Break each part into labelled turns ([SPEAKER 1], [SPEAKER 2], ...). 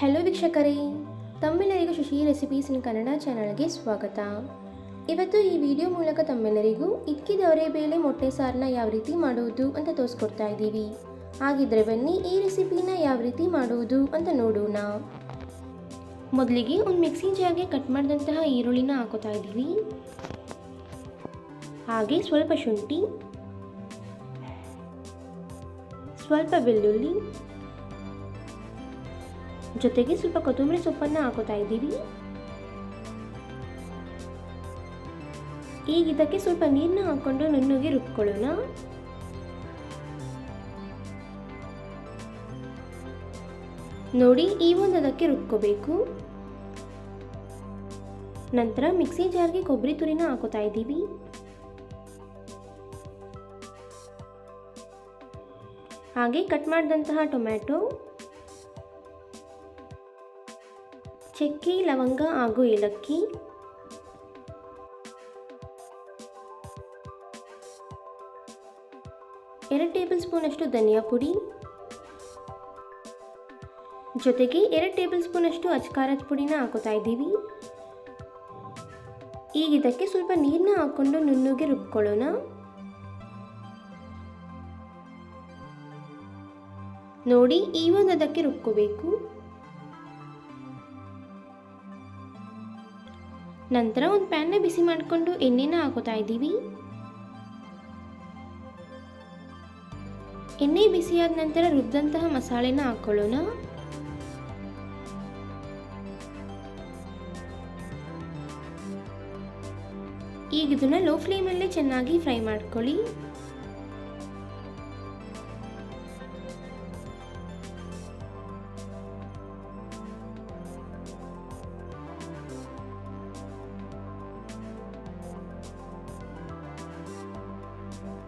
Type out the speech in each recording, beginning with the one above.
[SPEAKER 1] Hello ವೀಕ್ಷಕರೇ, ತಮ್ಮೆಲ್ಲರಿಗೂ Shashi recipes ಇನ್ ಕನ್ನಡ ಚಾನಲ್ಗೆ ಸ್ವಾಗತ. ಇವತ್ತು ಈ ವಿಡಿಯೋ ಮೂಲಕ ತಮ್ಮೆಲ್ಲರಿಗೂ ಇಕ್ಕಿದವರೆ ಬೇಳೆ ಮೊಟ್ಟೆ ಸಾರನ್ನ ಯಾವ ರೀತಿ ಮಾಡುವುದು ಅಂತ ತೋರಿಸ್ಕೊಡ್ತಾ ಇದ್ದೀವಿ. ಹಾಗಿದ್ರೆ ಬನ್ನಿ ಈ ರೆಸಿಪಿನ ಯಾವ ರೀತಿ ಮಾಡುವುದು ಅಂತ ನೋಡೋಣ. ಮೊದಲಿಗೆ ಒಂದು ಮಿಕ್ಸಿ ಜಾಗೆ ಕಟ್ ಮಾಡಿದಂತಹ ಈರುಳ್ಳಿನ ಹಾಕೋತಾ ಇದ್ದೀವಿ. ಹಾಗೆ ಸ್ವಲ್ಪ ಶುಂಠಿ, ಸ್ವಲ್ಪ ಬೆಳ್ಳುಳ್ಳಿ ಜೊತೆಗೆ ಸ್ವಲ್ಪ ಕೊತ್ತಂಬರಿ ಸೊಪ್ಪನ್ನು ಹಾಕೋತಾ ಇದ್ದೀವಿ. ಈಗ ಇದಕ್ಕೆ ಸ್ವಲ್ಪ ನೀರನ್ನ ಹಾಕ್ಕೊಂಡು ನುಣ್ಣಗೆ ರುಬ್ಕೊಳ್ಳೋಣ. ನೋಡಿ, ಈ ಒಂದು ಅದಕ್ಕೆ ರುಬ್ಕೋಬೇಕು. ನಂತರ ಮಿಕ್ಸಿ ಜಾರ್ಗೆ ಕೊಬ್ಬರಿ ತುರಿನ ಹಾಕೋತಾ ಇದ್ದೀವಿ. ಹಾಗೆ ಕಟ್ ಮಾಡಿದಂತಹ ಟೊಮ್ಯಾಟೊ ಚಕ್ಕೆ, ಲವಂಗ ಹಾಗೂ ಏಲಕ್ಕಿ. ಎರಡು ಟೇಬಲ್ ಸ್ಪೂನಷ್ಟು ಧನಿಯಾ ಪುಡಿ. ಜೊತೆಗೆ ಎರಡು ಟೇಬಲ್ ಸ್ಪೂನಷ್ಟು ಅಚ್ಕಾರದ ಪುಡಿನ ಹಾಕೋತಾ ಇದ್ದೀವಿ. ಈಗ ಇದಕ್ಕೆ ಸ್ವಲ್ಪ ನೀರನ್ನ ಹಾಕ್ಕೊಂಡು ನುಣ್ಣಗೆ ರುಬ್ಕೊಳ್ಳೋಣ. ನೋಡಿ, ಈ ಒಂದು ಅದಕ್ಕೆ ರುಬ್ಕೋಬೇಕು. ನಂತರ ಒಂದು ಪ್ಯಾನ್ನ ಬಿಸಿ ಮಾಡಿಕೊಂಡು ಎಣ್ಣೆನ ಹಾಕೋತಾ ಇದ್ದೀವಿ. ಎಣ್ಣೆ ಬಿಸಿಯಾದ ನಂತರ ರುಬ್ಬಿದಂತಹ ಮಸಾಲೆನ ಹಾಕೊಳ್ಳೋಣ. ಈಗ ಇದನ್ನ ಲೋ ಫ್ಲೇಮಲ್ಲೇ ಚೆನ್ನಾಗಿ ಫ್ರೈ ಮಾಡ್ಕೊಳ್ಳಿ.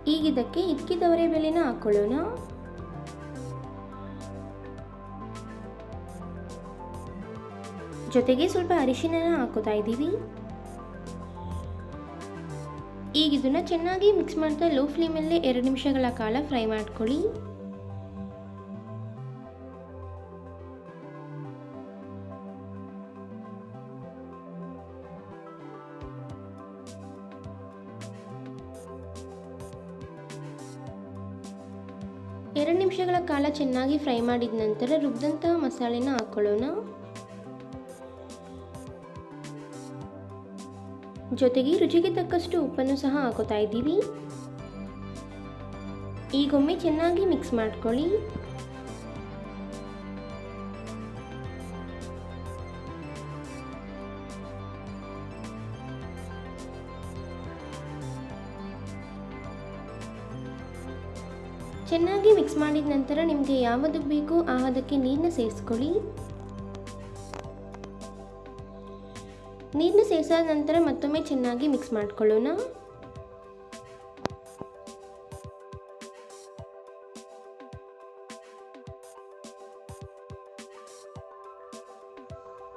[SPEAKER 1] ಈಗ ಇದಕ್ಕೆ ಇಕ್ಕಿದವರೆ ಬೆಲೆನ ಹಾಕೊಳ್ಳೋಣ. ಜೊತೆಗೆ ಸ್ವಲ್ಪ ಅರಿಶಿನ ಹಾಕೋತಾ ಇದ್ದೀವಿ. ಈಗ ಇದನ್ನ ಚೆನ್ನಾಗಿ ಮಿಕ್ಸ್ ಮಾಡ್ತಾ ಲೋ ಫ್ಲೇಮಲ್ಲೇ ಎರಡು ನಿಮಿಷಗಳ ಕಾಲ ಫ್ರೈ ಮಾಡ್ಕೊಳ್ಳಿ. ಎರಡು ನಿಮಿಷಗಳ ಕಾಲ ಚೆನ್ನಾಗಿ ಫ್ರೈ ಮಾಡಿದ ನಂತರ ರುಬ್ಬಿದಂತಹ ಮಸಾಲೆನ ಹಾಕ್ಕೊಳ್ಳೋಣ ಜೊತೆಗೆ ರುಚಿಗೆ ತಕ್ಕಷ್ಟು ಉಪ್ಪನ್ನು ಸಹ ಹಾಕೋತಾ ಇದ್ದೀವಿ. ಈಗೊಮ್ಮೆ ಚೆನ್ನಾಗಿ ಮಿಕ್ಸ್ ಮಾಡ್ಕೊಳ್ಳಿ. ಚೆನ್ನಾಗಿ ಮಿಕ್ಸ್ ಮಾಡಿದ ನಂತರ ನಿಮಗೆ ಯಾವುದು ಬೇಕು ಆ ಅದಕ್ಕೆ ನೀರನ್ನ ಸೇರಿಸ್ಕೊಳ್ಳಿ. ನೀರನ್ನ ಸೇರಿಸಾದ ನಂತರ ಮತ್ತೊಮ್ಮೆ ಚೆನ್ನಾಗಿ ಮಿಕ್ಸ್ ಮಾಡ್ಕೊಳ್ಳೋಣ.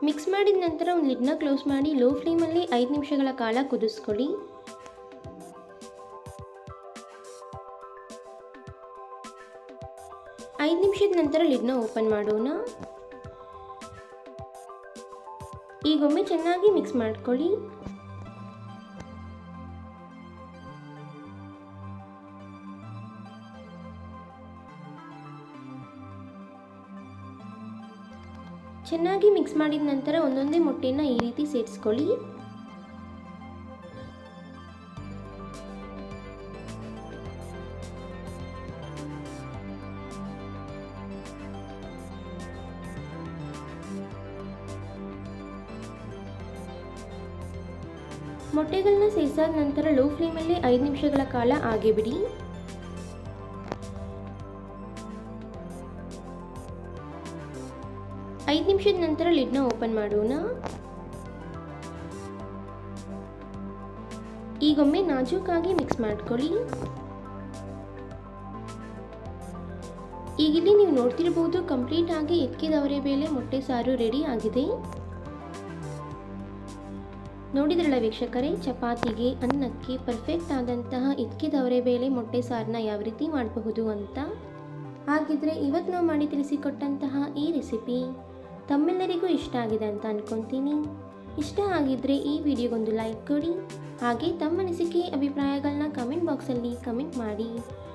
[SPEAKER 1] ಮಿಕ್ಸ್ ಮಾಡಿದ ನಂತರ ಒಂದು ಲಿಡ್ನ ಕ್ಲೋಸ್ ಮಾಡಿ ಲೋ ಫ್ಲೇಮಲ್ಲಿ ಐದು ನಿಮಿಷಗಳ ಕಾಲ ಕುದಿಸ್ಕೊಳ್ಳಿ. ಐದು ನಿಮಿಷದ ನಂತರ ಲಿಡ್ನ ಓಪನ್ ಮಾಡೋಣ. ಈಗೊಮ್ಮೆ ಚೆನ್ನಾಗಿ ಮಿಕ್ಸ್ ಮಾಡ್ಕೊಳ್ಳಿ. ಚೆನ್ನಾಗಿ ಮಿಕ್ಸ್ ಮಾಡಿದ ನಂತರ ಒಂದೊಂದೇ ಮೊಟ್ಟೆಯನ್ನು ಈ ರೀತಿ ಸೇರಿಸ್ಕೊಳ್ಳಿ. ಮೊಟ್ಟೆಗಳನ್ನ ಸೇರಿಸಾದ ನಂತರ ಲೋ ಫ್ಲೇಮಲ್ಲಿ ಐದು ನಿಮಿಷಗಳ ಕಾಲ ಹಾಗೆ ಬಿಡಿ ಐದು ನಿಮಿಷದ ನಂತರ ಲಿಡ್ನ ಓಪನ್ ಮಾಡೋಣ. ಈಗೊಮ್ಮೆ ನಾಜೂಕಾಗಿ ಮಿಕ್ಸ್ ಮಾಡ್ಕೊಳ್ಳಿ. ಈಗಿಲ್ಲಿ ನೀವು ನೋಡ್ತಿರ್ಬೋದು ಕಂಪ್ಲೀಟ್ ಆಗಿ ಎತ್ಕಿದವರೆ ಮೇಲೆ ಮೊಟ್ಟೆ ಸಾರು ರೆಡಿ ಆಗಿದೆ. ನೋಡಿದ್ರಲ್ಲ ವೀಕ್ಷಕರೇ, ಚಪಾತಿಗೆ ಅನ್ನಕ್ಕೆ ಪರ್ಫೆಕ್ಟ್ ಆದಂತಹ ಇದ್ಕಿದವರೆ ಬೇಳೆ ಮೊಟ್ಟೆ ಸಾರನ್ನ ಯಾವ ರೀತಿ ಮಾಡಬಹುದು ಅಂತ? ಹಾಗಿದ್ರೆ ಇವತ್ತು ನಾವು ಮಾಡಿ ತಿಳಿಸಿಕೊಟ್ಟಂತಹ ಈ ರೆಸಿಪಿ ತಮ್ಮೆಲ್ಲರಿಗೂ ಇಷ್ಟ ಆಗಿದೆ ಅಂತ ಅನ್ಕೊತೀನಿ. ಇಷ್ಟ ಆಗಿದ್ದರೆ ಈ ವಿಡಿಯೋಗೊಂದು ಲೈಕ್ ಕೊಡಿ. ಹಾಗೆ ತಮ್ಮ ಅನಿಸಿಕೆ ಅಭಿಪ್ರಾಯಗಳನ್ನ ಕಮೆಂಟ್ ಬಾಕ್ಸಲ್ಲಿ ಕಮೆಂಟ್ ಮಾಡಿ.